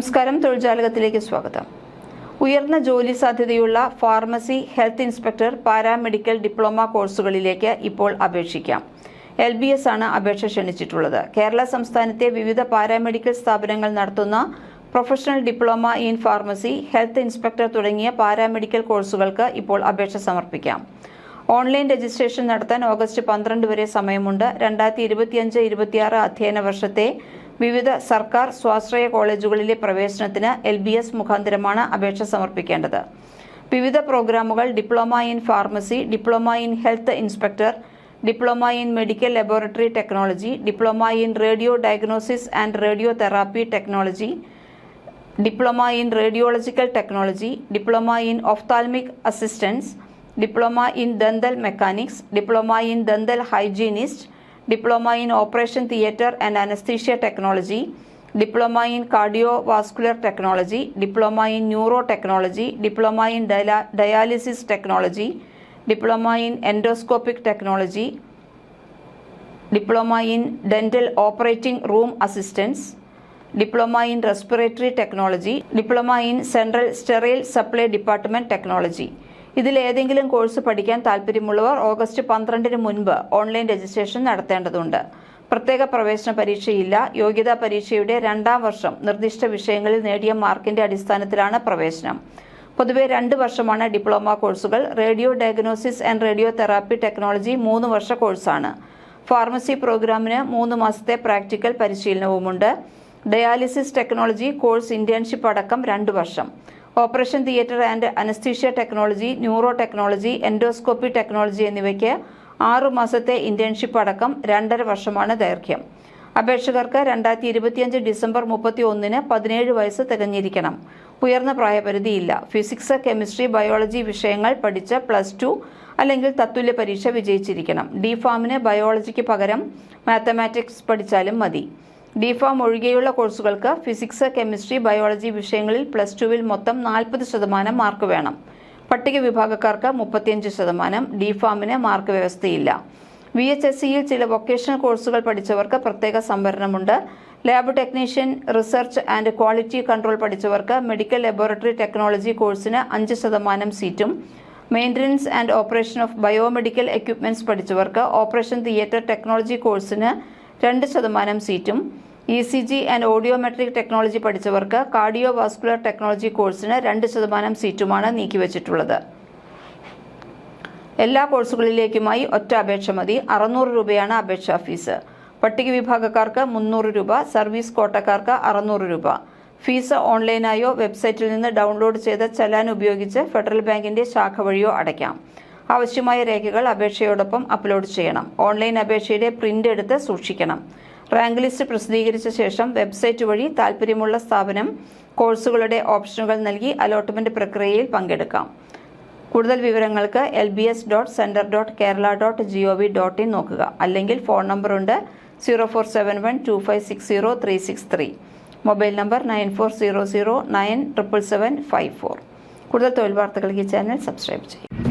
നമസ്കാരം. തൊഴിൽജാലകത്തിലേക്ക് സ്വാഗതം. ഉയർന്ന ജോലി സാധ്യതയുള്ള pharmacy health inspector paramedical diploma കോഴ്സുകളിലേക്ക് ഇപ്പോൾ അപേക്ഷിക്കാം. എൽ ബി എസ് ആണ് അപേക്ഷ ക്ഷണിച്ചിട്ടുള്ളത്. കേരള സംസ്ഥാനത്തെ വിവിധ പാരാമെഡിക്കൽ സ്ഥാപനങ്ങൾ നടത്തുന്ന professional diploma in pharmacy health inspector തുടങ്ങിയ പാരാമെഡിക്കൽ കോഴ്സുകൾക്ക് ഇപ്പോൾ അപേക്ഷ സമർപ്പിക്കാം. ഓൺലൈൻ രജിസ്ട്രേഷൻ നടത്താൻ ഓഗസ്റ്റ് പന്ത്രണ്ട് വരെ സമയമുണ്ട്. രണ്ടായിരത്തി ഇരുപത്തിയഞ്ച് ഇരുപത്തിയാറ് അധ്യയന വർഷത്തെ വിവിധ സർക്കാർ സ്വാശ്രയ കോളേജുകളിലെ പ്രവേശനത്തിന് എൽ ബി എസ് മുഖാന്തരമാണ് അപേക്ഷ സമർപ്പിക്കേണ്ടത്. വിവിധ പ്രോഗ്രാമുകൾ diploma in pharmacy diploma in health inspector diploma in medical laboratory technology diploma in radiodiagnosis and radiotherapy technology diploma in radiological technology diploma in ophthalmic assistance diploma in dental mechanics diploma in dental hygienist diploma in operation theatre and anesthesia technology diploma in cardiovascular technology diploma in neurotechnology diploma in dialysis technology diploma in endoscopic technology diploma in dental operating room assistance diploma in respiratory technology diploma in central sterile supply department technology. ഏതെങ്കിലും course പഠിക്കാൻ താൽപ്പര്യമുള്ളവർ August പന്ത്രണ്ടിന് മുൻപ് online registration നടത്തേണ്ടതുണ്ട്. പ്രത്യേക പ്രവേശന പരീക്ഷയില്ല. യോഗ്യതാ പരീക്ഷയുടെ രണ്ടാം വർഷം നിർദ്ദിഷ്ട വിഷയങ്ങളിൽ നേടിയ മാർക്കിന്റെ അടിസ്ഥാനത്തിലാണ് പ്രവേശനം. പൊതുവെ രണ്ട് വർഷമാണ് ഡിപ്ലോമ കോഴ്സുകൾ. Radio diagnosis and radio therapy technology മൂന്ന് വർഷ കോഴ്സാണ്. ഫാർമസി പ്രോഗ്രാമിന് മൂന്ന് മാസത്തെ പ്രാക്ടിക്കൽ പരിശീലനവുമുണ്ട്. ഡയാലിസിസ് ടെക്നോളജി കോഴ്സ് ഇന്റേൺഷിപ്പ് അടക്കം രണ്ട് വർഷം. Operation theatre and anaesthesia technology neuro technology endoscopy technology എന്നിവയ്ക്ക് ആറുമാസത്തെ ഇന്റേൺഷിപ്പ് അടക്കം രണ്ടര വർഷമാണ് ദൈർഘ്യം. അപേക്ഷകർക്ക് രണ്ടായിരത്തി ഇരുപത്തിയഞ്ച് ഡിസംബർ മുപ്പത്തി ഒന്നിന് പതിനേഴ് വയസ്സ് തികഞ്ഞിരിക്കണം. ഉയർന്ന പ്രായപരിധിയില്ല. ഫിസിക്സ് കെമിസ്ട്രി ബയോളജി വിഷയങ്ങൾ പഠിച്ച പ്ലസ് ടു അല്ലെങ്കിൽ തത്തുല്യ പരീക്ഷ വിജയിച്ചിരിക്കണം. ഡി ഫാമിന് ബയോളജിക്ക് പകരം മാത്തമാറ്റിക്സ് പഠിച്ചാലും മതി. ഡി ഒഴികെയുള്ള കോഴ്സുകൾക്ക് ഫിസിക്സ് കെമിസ്ട്രി ബയോളജി വിഷയങ്ങളിൽ പ്ലസ് ടുവിൽ മൊത്തം നാൽപ്പത് ശതമാനം മാർക്ക് വേണം. പട്ടിക വിഭാഗക്കാർക്ക് മുപ്പത്തിയഞ്ച് ശതമാനം ഡി മാർക്ക് വ്യവസ്ഥയില്ല. വി എച്ച് എസ് സിയിൽ ചില വൊക്കേഷണൽ കോഴ്സുകൾ പഠിച്ചവർക്ക് പ്രത്യേക സംവരണമുണ്ട്. Lab technician research and quality control പഠിച്ചവർക്ക് medical laboratory technology കോഴ്സിന് അഞ്ച് ശതമാനം സീറ്റും maintenance and operation of biomedical equipments പഠിച്ചവർക്ക് operation theatre technology കോഴ്സിന് രണ്ട് ശതമാനം സീറ്റും E C G and audiometric technology പഠിച്ചവർക്ക് cardio vascular technology കോഴ്സിന് രണ്ട് ശതമാനം സീറ്റുമാണ് നീക്കിവച്ചിട്ടുള്ളത്. എല്ലാ കോഴ്സുകളിലേക്കുമായി ഒറ്റ അപേക്ഷ മതി. അറുന്നൂറ് രൂപയാണ് അപേക്ഷാ ഫീസ്. പട്ടിക വിഭാഗക്കാർക്ക് മുന്നൂറ് രൂപ സർവീസ് കോട്ടക്കാർക്ക് അറുന്നൂറ് രൂപ. ഫീസ് ഓൺലൈനായോ വെബ്സൈറ്റിൽ നിന്ന് ഡൗൺലോഡ് ചെയ്ത ചലാൻ ഉപയോഗിച്ച് ഫെഡറൽ ബാങ്കിന്റെ ശാഖ വഴിയോ അടയ്ക്കാം. ആവശ്യമായ രേഖകൾ അപേക്ഷയോടൊപ്പം അപ്ലോഡ് ചെയ്യണം. ഓൺലൈൻ അപേക്ഷയുടെ പ്രിന്റ് എടുത്ത് സൂക്ഷിക്കണം. റാങ്ക് ലിസ്റ്റ് പ്രസിദ്ധീകരിച്ച ശേഷം വെബ്സൈറ്റ് വഴി താൽപ്പര്യമുള്ള സ്ഥാപനം കോഴ്സുകളുടെ ഓപ്ഷനുകൾ നൽകി അലോട്ട്മെന്റ് പ്രക്രിയയിൽ പങ്കെടുക്കാം. കൂടുതൽ വിവരങ്ങൾക്ക് L B S dot centre dot Kerala dot G O V dot in നോക്കുക. അല്ലെങ്കിൽ phone നമ്പറുണ്ട് zero four seven one two five six zero three six three. Mobile number nine four zero zero nine triple seven five four. കൂടുതൽ തൊഴിൽ വാർത്തകൾക്ക് ഈ channel subscribe ചെയ്യും